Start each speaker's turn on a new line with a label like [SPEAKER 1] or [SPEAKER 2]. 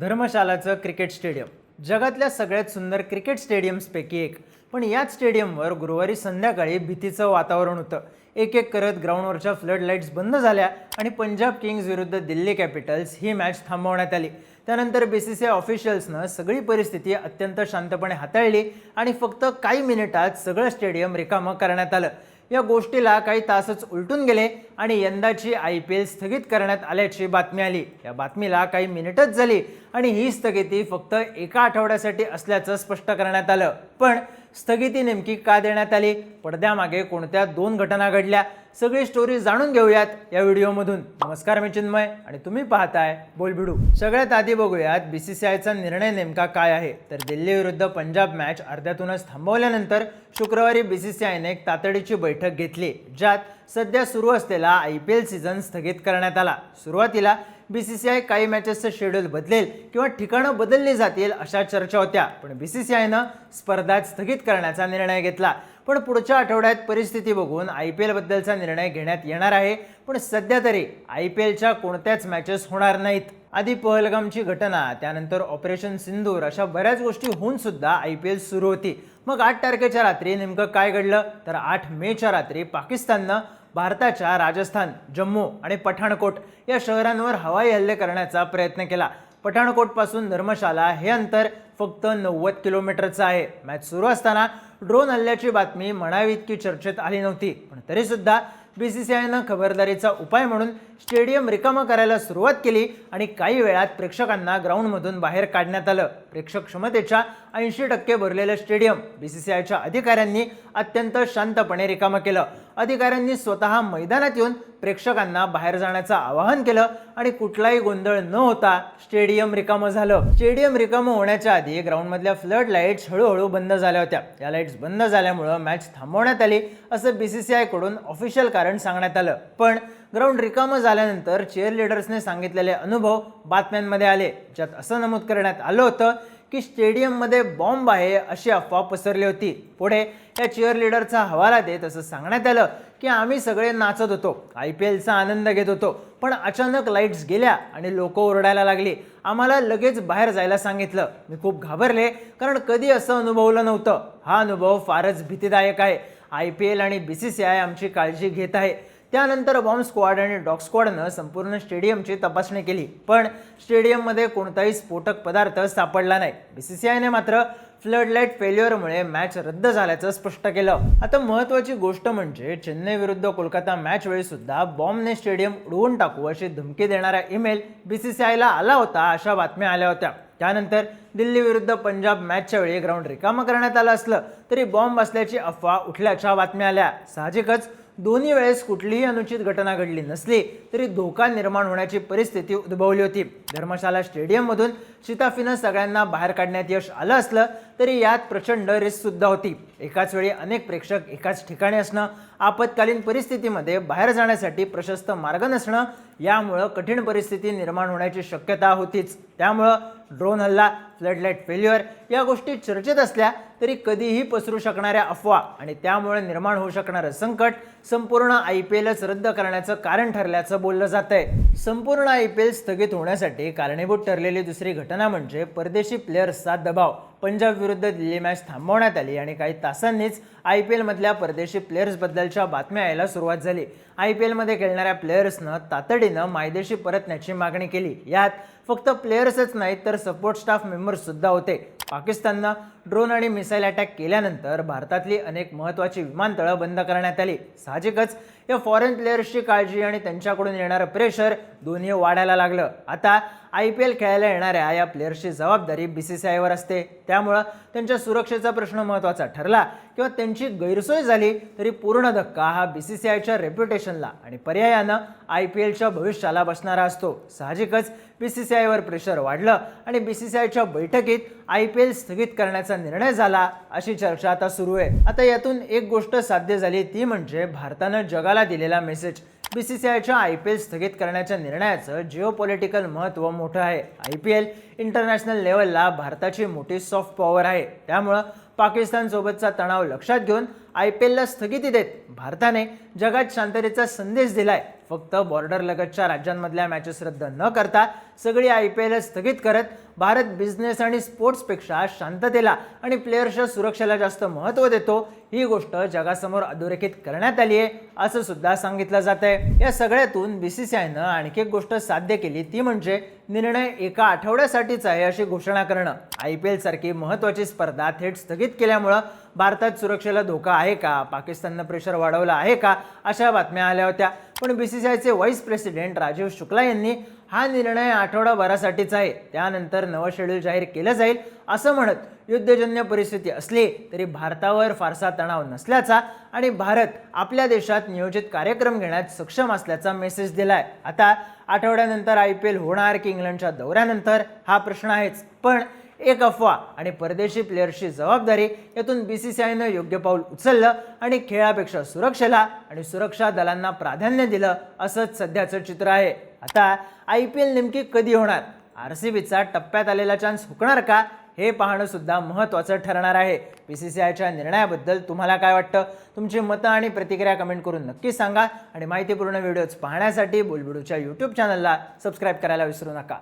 [SPEAKER 1] धर्मशालाचं cricket stadium. जगातल्या सगळ्यात सुंदर क्रिकेट स्टेडियम्सपैकी एक. पण याच स्टेडियमवर गुरुवारी संध्याकाळी भीतीचं वातावरण होतं. एक एक करत ग्राउंडवरच्या फ्लड लाईट्स बंद झाल्या आणि पंजाब किंग्ज विरुद्ध दिल्ली कॅपिटल्स ही मॅच थांबवण्यात आली. त्यानंतर बी सी सी आय ऑफिशियल्सनं सगळी परिस्थिती अत्यंत शांतपणे हाताळली आणि फक्त काही मिनिटात सगळं स्टेडियम रिकामं करण्यात आलं. या गोष्टीला काही तासच उलटून गेले आणि यंदाची आय पी एल स्थगित करण्यात आल्याची बातमी आली. या बातमीला काही मिनिटच झाली आणि ही स्थगिती फक्त एका आठवड्यासाठी असल्याचं स्पष्ट करण्यात आलं. पण स्थगिती नेमकी का देण्यात आली? पडद्यामागे कोणत्या दोन घटना घडल्या? सगळी स्टोरी जाणून घेऊयात या व्हिडिओमधून. नमस्कार मी चिन्मय आणि तुम्ही पाहताय बोलबिडू. सगळ्यात आधी बघूयात बी सी सी आयचा निर्णय नेमका काय आहे? तर दिल्ली विरुद्ध पंजाब मॅच अर्ध्यातूनच थांबवल्यानंतर शुक्रवारी बी सी सी आयने एक तातडीची बैठक घेतली ज्यात सध्या सुरू असलेला आय पी एल सीझन स्थगित करण्यात आला. सुरुवातीला बी सी सी आय काही मॅचेसचं शेड्यूल बदलेल किंवा ठिकाणं बदलली जातील अशा चर्चा होत्या. पण बी सी सी आयनं स्पर्धा स्थगित करण्याचा निर्णय घेतला. पण पुढच्या आठवड्यात परिस्थिती बघून आय पी एलबद्दलचा निर्णय घेण्यात येणार आहे. पण सध्या तरी आय पी एलच्या कोणत्याच मॅचेस होणार नाहीत. आधी पहलगामची घटना त्यानंतर ऑपरेशन सिंदूर अशा बऱ्याच गोष्टी होऊन सुद्धा आय पी एल सुरू होती. मग आठ तारखेच्या रात्री नेमकं काय घडलं? तर आठ मेच्या रात्री पाकिस्ताननं भारताच्या राजस्थान जम्मू आणि पठाणकोट या शहरांवर हवाई हल्ले करण्याचा प्रयत्न केला. पठाणकोटपासून धर्मशाला हे अंतर फक्त नव्वद किलोमीटरचं आहे. मॅच सुरू असताना ड्रोन हल्ल्याची बातमी म्हणावी इतकी चर्चेत आली नव्हती. पण तरीसुद्धा बी सी सी आयनं खबरदारीचा उपाय म्हणून स्टेडियम रिकामं करायला सुरुवात केली आणि काही वेळात प्रेक्षकांना ग्राउंडमधून बाहेर काढण्यात आलं. प्रेक्षक क्षमतेच्या ऐंशी टक्के भरलेलं स्टेडियम बी सी सी आयच्या अधिकाऱ्यांनी अत्यंत शांतपणे रिकामं केलं. अधिकाऱ्यांनी स्वतः मैदानात येऊन प्रेक्षकांना बाहेर जाण्याचं आवाहन केलं आणि कुठलाही गोंधळ न होता स्टेडियम रिकामं झालं. स्टेडियम रिकामं होण्याच्या आधी ग्राउंडमधल्या फ्लड लाईट्स हळूहळू बंद झाल्या होत्या. या लाईट्स बंद झाल्यामुळं मॅच थांबवण्यात आली असं बी सी सी आयकडून ऑफिशियल कारण सांगण्यात आलं. पण ग्राउंड रिकामं झाल्यानंतर चेअर लिडर्सने सांगितलेले अनुभव बातम्यांमध्ये आले. ज्यात असं नमूद करण्यात आलं होतं की स्टेडियममध्ये बॉम्ब आहे अशी अफवा पसरली होती. पुढे या चेअर लिडरचा हवाला देत असं सांगण्यात आलं की आम्ही सगळे नाचत होतो. आय पी एलचा आनंद घेत होतो. पण अचानक लाईट्स गेल्या आणि लोक ओरडायला लागली. आम्हाला लगेच बाहेर जायला सांगितलं. मी खूप घाबरले कारण कधी असं अनुभवलं नव्हतं. हा अनुभव फारच भीतीदायक आहे. आय पी एल आणि बी सी सी आय आमची काळजी घेत आहे. त्यानंतर बॉम्ब स्क्वॉड आणि डॉग स्क्वॉडनं संपूर्ण स्टेडियमची तपासणी केली. पण स्टेडियममध्ये कोणताही स्फोटक पदार्थ सापडला नाही. बी सी सी आयने मात्र फ्लडलाईट फेल्युअरमुळे मॅच रद्द झाल्याचं स्पष्ट केलं. आता महत्त्वाची गोष्ट म्हणजे चेन्नई विरुद्ध कोलकाता मॅच वेळी सुद्धा बॉम्बने स्टेडियम उडवून टाकू अशी धमकी देणारा ईमेल बी सी सी आयला आला होता अशा बातम्या आल्या होत्या. त्यानंतर दिल्ली विरुद्ध पंजाब मॅचच्या वेळी ग्राउंड रिकामं करण्यात आलं असलं तरी बॉम्ब असल्याची अफवा उठल्याच्या बातम्या आल्या. साहजिकच दोन्ही वेळेस कुठलीही अनुचित घटना घडली नसली तरी धोका निर्माण होण्याची परिस्थिती उद्भवली होती. धर्मशाला स्टेडियममधून शिताफीनं सगळ्यांना बाहेर काढण्यात यश आलं असलं तरी यात प्रचंड रिस्कसुद्धा होती. एकाच वेळी अनेक प्रेक्षक एकाच ठिकाणी असणं आपत्कालीन परिस्थितीमध्ये बाहेर जाण्यासाठी प्रशस्त मार्ग नसणं यामुळं कठीण परिस्थिती निर्माण होण्याची शक्यता होतीच. त्यामुळं ड्रोन हल्ला फ्लडलाईट फेल्युअर या गोष्टी चर्चेत असल्या तरी कधीही पसरू शकणाऱ्या अफवा आणि त्यामुळे निर्माण होऊ शकणारं संकट संपूर्ण आय पी एलच रद्द करण्याचं कारण ठरल्याचं बोललं जात आहे संपूर्ण आय पी एल स्थगित होण्यासाठी कारणीभूत ठरलेली दुसरी घटना म्हणजे परदेशी प्लेयर्सचा दबाव. पंजाब विरुद्ध दिल्ली मॅच थांबवण्यात आली आणि काही तासांनीच आय पी एलमधल्या परदेशी प्लेयर्सबद्दलच्या बातम्या यायला सुरुवात झाली. आय पी एलमध्ये खेळणाऱ्या प्लेयर्सनं तातडीनं मायदेशी परतण्याची मागणी केली. यात फक्त प्लेयर्सच नाहीत तर सपोर्ट स्टाफ मेंबर्ससुद्धा होते. पाकिस्ताननं ड्रोन आणि मिसाईल अटॅक केल्यानंतर भारतातली अनेक महत्त्वाची विमानतळं बंद करण्यात आली. साहजिकच या फॉरेन प्लेयर्सची काळजी आणि त्यांच्याकडून येणारं प्रेशर दोन्ही वाढायला लागलं. आता आय पी एल खेळायला येणाऱ्या या प्लेयर्सची जबाबदारी बी सी सी आयवर असते. त्यामुळं त्यांच्या सुरक्षेचा प्रश्न महत्त्वाचा ठरला किंवा त्यांची गैरसोय झाली तरी पूर्ण धक्का हा बी सी सी आयच्या रेप्युटेशनला आणि पर्यायानं आय पी एलच्या भविष्याला बसणारा असतो. साहजिकच बी सी सी आयवर प्रेशर वाढलं आणि बी सी सी आयच्या बैठकीत आय पी एल स्थगित करण्याचा निर्णय झाला अशी चर्चा आता सुरू आहे. आता यातून एक गोष्ट साध्य झाली ती म्हणजे भारतानं जगाला दिलेला मेसेज बी सी सी आयच्या आय पी एल स्थगित करण्याच्या निर्णयाचं जिओ पॉलिटिकल महत्त्व मोठं आहे. आय पी एल इंटरनॅशनल लेवलला भारताची मोठी सॉफ्ट पॉवर आहे. त्यामुळं पाकिस्तानसोबतचा तणाव लक्षात घेऊन आय पी एलला स्थगिती देत भारताने जगात शांततेचा संदेश दिलाय. फक्त बॉर्डर लगतच्या राज्यांमधल्या मॅचेस रद्द न करता सगळी आय पी एल स्थगित करत भारत बिझनेस आणि स्पोर्ट्सपेक्षा शांततेला आणि प्लेयर्सच्या सुरक्षेला जास्त महत्त्व देतो ही गोष्ट जगासमोर अधोरेखित करण्यात आली आहे असं सुद्धा सांगितलं जात आहे या सगळ्यातून बी सी सी आयनं आणखी एक गोष्ट साध्य केली ती म्हणजे निर्णय एका आठवड्यासाठीच आहे अशी घोषणा करणं. आय पी एल सारखी महत्त्वाची स्पर्धा थेट स्थगित केल्यामुळं भारतात सुरक्षेला धोका आहे का? पाकिस्ताननं प्रेशर वाढवलं आहे का? अशा बातम्या आल्या होत्या. पण बी सी सी आयचे व्हाईस प्रेसिडेंट राजीव शुक्ला यांनी हा निर्णय आठवडाभरासाठीच आहे. त्यानंतर नवं शेड्यूल जाहीर केलं जाईल असं म्हणत युद्धजन्य परिस्थिती असली तरी भारतावर फारसा तणाव नसल्याचा आणि भारत आपल्या देशात नियोजित कार्यक्रम घेण्यात सक्षम असल्याचा मेसेज दिलाय. आता आठवड्यानंतर आय पी एल होणार की इंग्लंडच्या दौऱ्यानंतर? हा प्रश्न आहेच. पण एक अफवा. आणि परदेशी प्लेयर्सची जबाबदारी यातून बी सी सी आयनं योग्य पाऊल उचललं आणि खेळापेक्षा सुरक्षेला आणि सुरक्षा दलांना प्राधान्य दिलं असंच सध्याचं चित्र आहे. आता आय पी एल नेमकी कधी होणार? आर सी बीचा टप्प्यात आलेला चान्स हुकणार का? हे पाहणं सुद्धा महत्त्वाचं ठरणार आहे. बी सी सी आयच्या निर्णयाबद्दल तुम्हाला काय वाटतं? तुमची मतं आणि प्रतिक्रिया कमेंट करून नक्की सांगा. आणि माहितीपूर्ण व्हिडिओज पाहण्यासाठी बोलबिडूच्या यूट्यूब चॅनलला सबस्क्राईब करायला विसरू नका.